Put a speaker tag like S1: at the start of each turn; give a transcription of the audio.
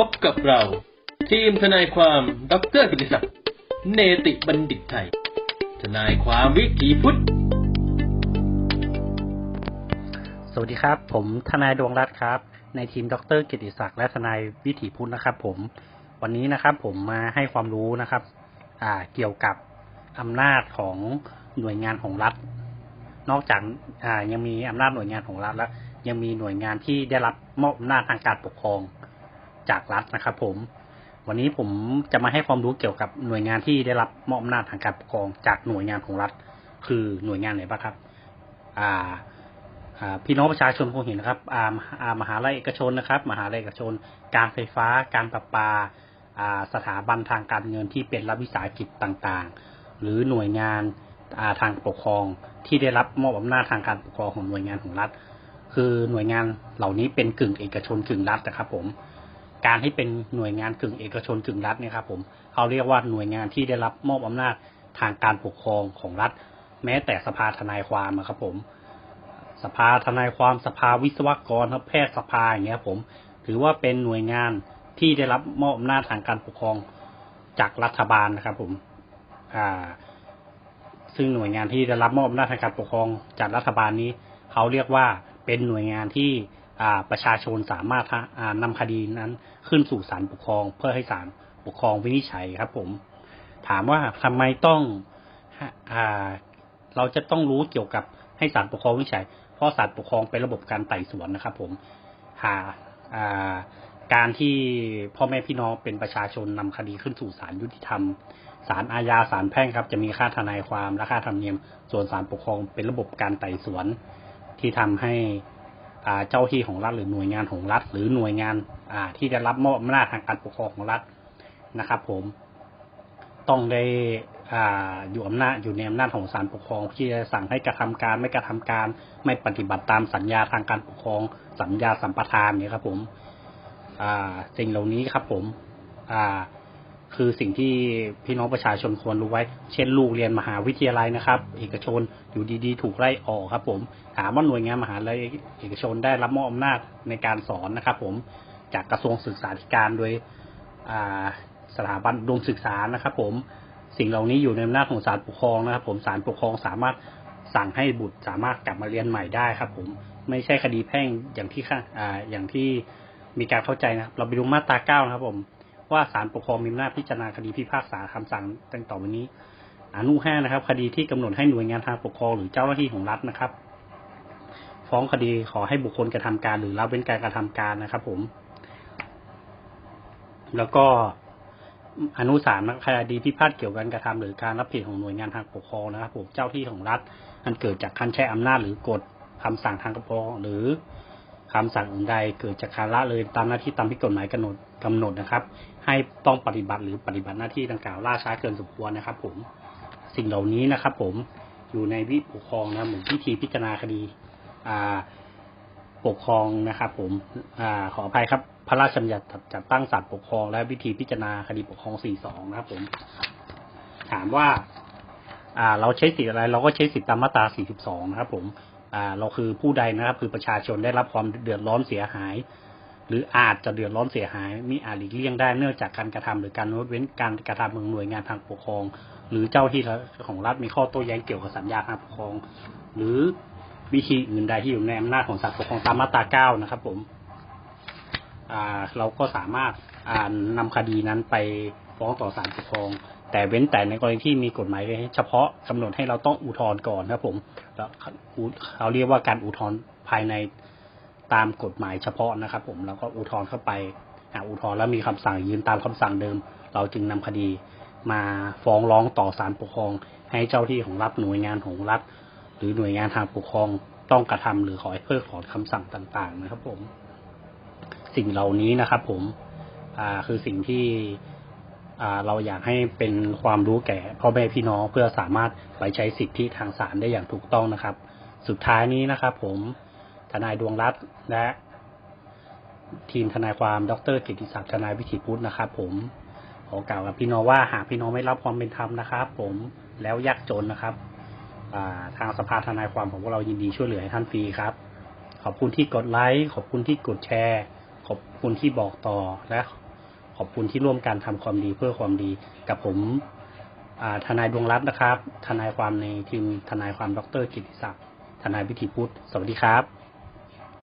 S1: พบกับเรา ทีมทนายความดรกิติศักดิ์เนติบัณฑิตไทย ทนายความวิถีพุทธ
S2: สวัสดีครับ ผมทนายดวงรัตน์ครับ ในทีมดรกิติศักดิ์และทนายวิถีพุทธนะครับผม วันนี้นะครับผมมาให้ความรู้นะครับ อ่าเกี่ยวกับอำนาจของหน่วยงานของรัฐ นอกจากอ่ายังมีอำนาจหน่วยงานของรัฐแล้ว ยังมีหน่วยงานที่ได้รับมอบอำนาจทางการปกครอง จากรัฐนะครับผม วันนี้ผมจะมาให้ความรู้เกี่ยวกับหน่วยงานที่ได้รับมอบอำนาจทางการปกครองจากหน่วยงานของรัฐ คือหน่วยงานไหนบ้างครับ อ่าพี่น้องประชาชนคงเห็นนะครับอามอามหาลัยเอกชนนะครับ มหาลัยเอกชน การไฟฟ้า การประปาอ่าสถาบันทางการเงินที่เป็นรัฐวิสาหกิจต่างๆ หรือหน่วยงานอ่าทางปกครองที่ได้รับมอบอำนาจทางการปกครองของหน่วยงานของรัฐ คือหน่วยงานเหล่านี้เป็นกึ่งเอกชนกึ่งรัฐนะครับผม การให้เป็นหน่วยงานกึ่งเอกชนกึ่งรัฐเนี่ยครับผมเขาเรียกว่าหน่วยงานที่ได้รับมอบอำนาจทางการปกครองของรัฐ แม้แต่สภาทนายความครับผม สภาทนายความสภาวิศวกรครับแพทยสภาอย่างเงี้ยผม ถือว่าเป็นหน่วยงานที่ได้รับมอบอำนาจทางการปกครองจากรัฐบาลนะครับผมอ่าซึ่งหน่วยงานที่ได้รับมอบอำนาจทางการปกครองจากรัฐบาลนี้ เขาเรียกว่าเป็นหน่วยงานที่ ประชาชนสามารถทะอ่านำคดีนั้นขึ้นสู่ศาลปกครอง เพื่อให้ศาลปกครองวินิจฉัยครับ ผม ถามว่าทำไมต้องอเราจะต้องรู้เกี่ยวกับให้ศาลปกครองวินิจฉัย เพราะศาลปกครองเป็นระบบการไต่สวนนะครับ ผมหาการที่พ่อแม่พี่น้องเป็นประชาชนนำคดีขึ้นสู่ศาลยุติธรรมศาลอาญาศาลแพ่งครับ จะมีค่าทนายความและค่าธรรมเนียม ส่วนศาลปกครองเป็นระบบการไต่สวนที่ทำให้ เจ้าที่ของรัฐหรือหน่วยงานของรัฐ หรือหน่วยงานอ่าที่ได้รับมอบอำนาจทางการปกครองของรัฐนะครับ ผมต้องได้อ่าอยู่อำนาจอยู่ในอำนาจของศาลปกครอง ที่จะสั่งให้กระทำการไม่กระทำการ ไม่ปฏิบัติตามสัญญาทางการปกครอง สัญญาสัมปทานเนี่ยครับ ผม อ่าสิ่งเหล่านี้ครับ ผม อ่า คือสิ่งที่พี่น้องประชาชนควรรู้ไว้ เช่นลูกเรียนมหาวิทยาลัยนะครับ เอกชนอยู่ดีๆ ถูกไล่ออกครับ ผมถามว่าหน่วยงานมหาลัยเอกชนได้รับมอบอำนาจในการสอนนะครับ ผมจากกระทรวงศึกษาธิการโดยสถาบันอุดมศึกษานะครับ ผมสิ่งเหล่านี้อยู่ในอำนาจของศาลปกครองนะครับ ผมศาลปกครองสามารถสั่งให้บุตรสามารถกลับมาเรียนใหม่ได้ครับ ผมไม่ใช่คดีแพ่งอย่างที่ข้างอ่าอย่างที่มีการเข้าใจนะครับ เราไปดูมาตราเก้านะครับ ผม ว่าศาลปกครองมีอำนาจพิจารณาคดีพิพากษาคำสั่งดังต่อไปนี้อนุห้านะครับ คดีที่กำหนดให้หน่วยงานทางปกครองหรือเจ้าหน้าที่ของรัฐนะครับ ฟ้องคดีขอให้บุคคลกระทำการ หรือละเว้นการกระทำการนะครับ ผม แล้วก็อนุสามคดีพิพาทเกี่ยวกับการะทำหรือการรับผิดของหน่วยงานทางปกครองนะครับ ผมเจ้าที่ของรัฐมันเกิดจากการใช้อำนาจหรือกฎคำสั่งทางปกครองหรือ คำสั่งอื่นใดเกิดจากการละเลยตามหน้าที่ตามที่กฎหมายกำหนดกำหนดนะครับ ให้ต้องปฏิบัติหรือปฏิบัติหน้าที่ดังกล่าวล่าช้าเกินสมควรนะครับ ผมสิ่งเหล่านี้นะครับ ผมอยู่ในวิปกครองนะครับผมพิธีพิจารณาคดีอ่าปกครองนะครับ ผมอ่าขออภัยครับ พระราชบัญญัติจัดตั้งศาลปกครอง และวิธีพิจารณาคดีปกครอง 42 นะครับ ผม ถามว่า อ่า เราใช้สิทธิ์อะไร เราก็ใช้สิทธิตามมาตรา 42 นะครับ ผม เราคือผู้ใดนะครับ คือประชาชนได้รับความเดือดร้อนเสียหาย หรืออาจจะเดือดร้อนเสียหาย มีอาจหลีกเลี่ยงได้เนื่องจากการกระทำหรือการงดเว้นการกระทำของหน่วยงานทางปกครอง หรือเจ้าที่ของรัฐมีข้อโต้แย้งเกี่ยวกับสัญญาทางปกครอง หรือวิธีอื่นใดที่อยู่ในอำนาจของศาลปกครองตามมาตราเก้านะครับ ผมอ่าเราก็สามารถอ่านำคดีนั้นไป ฟ้องต่อศาลปกครอง แต่เว้นแต่ในกรณีที่มีกฎหมายเฉพาะกำหนดให้เราต้องอุทธรณ์ก่อนครับผมแล้วเขาเรียกว่าการอุทธรณ์ภายในตามกฎหมายเฉพาะนะครับ ผมเราก็อุทธรณ์เข้าไปหากอุทธรณ์แล้วมีคำสั่งยืนตามคำสั่งเดิม เราจึงนำคดีมาฟ้องร้องต่อศาลปกครอง ให้เจ้าที่ของรัฐหน่วยงานของรัฐ หรือหน่วยงานทางปกครองต้องกระทำหรือขอให้เพิกถอนคำสั่งต่าง ๆ นะครับ ผม สิ่งเหล่านี้นะครับ ผม อ่า คือสิ่งที่ เราอยากให้เป็นความรู้แก่พ่อแม่พี่น้องเพื่อสามารถไปใช้สิทธิทางศาลได้อย่างถูกต้องนะครับ สุดท้ายนี้นะครับ ผมทนายดวงรัตน์และ ทีมทนายความดรกิติศักดิ์ทนายวิถีพุทธนะครับ ผมขอกล่าวกับพี่น้องว่าหากพี่น้องไม่รับความเป็นธรรมนะครับ ผมแล้วยากจนนะครับทางสภาทนายความของพวกเรายินดีช่วยเหลือให้ท่านฟรีครับ ขอบคุณที่กดไลค์ขอบคุณที่กดแชร์ ขอบคุณที่บอกต่อและ ขอบคุณที่ร่วมการทำความดีเพื่อความดีกับผมทนายดวงรัตน์นะครับ ทนายความในทีมทนายความดรกิติศักดิ์ทนายวิถีพุทธ สวัสดีครับ